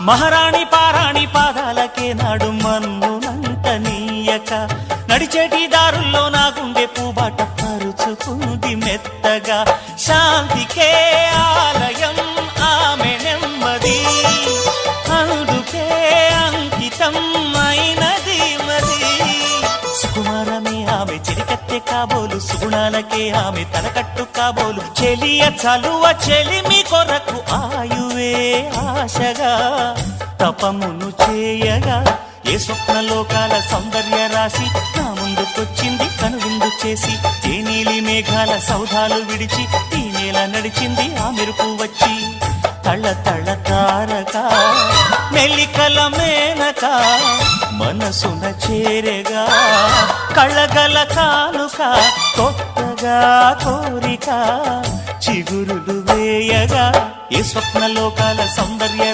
మహారాణి పారాణి పాదాలకే నాడు మన్నునంత నీయక. నడిచేటి దారుల్లో నా గుండె పూబాట పరుచుకుంది మెత్తగా. శాంతికే ఆలయం ఆమె నెమ్మది. అందుకే అంకితం అయినది మరి సుకుమారమే ఆమె చెలికత్తె కాబోలు సుగుణాలకే ఆమె తలకట్టు కాబోలు. చెలియ చలువ చెలిమి కొరకు ఆయువే ఆశగా తపమును చేయగా ఏ స్వప్న లోకాల సౌందర్య రాశి నా ముందుకొచ్చింది కనువిందు చేసి ఏ నీలి మేఘాల సౌధాలు విడిచి ఈ నేల నడిచింది ఆ మెరుపు వచ్చి. తళ తళ తారక మెలికల మేనక మనసున చేరగా కళ్ళగల కానుక కొత్తగా కోరిక. చిగురులు వేయగా ఏ స్వప్న లోకాల సౌందర్య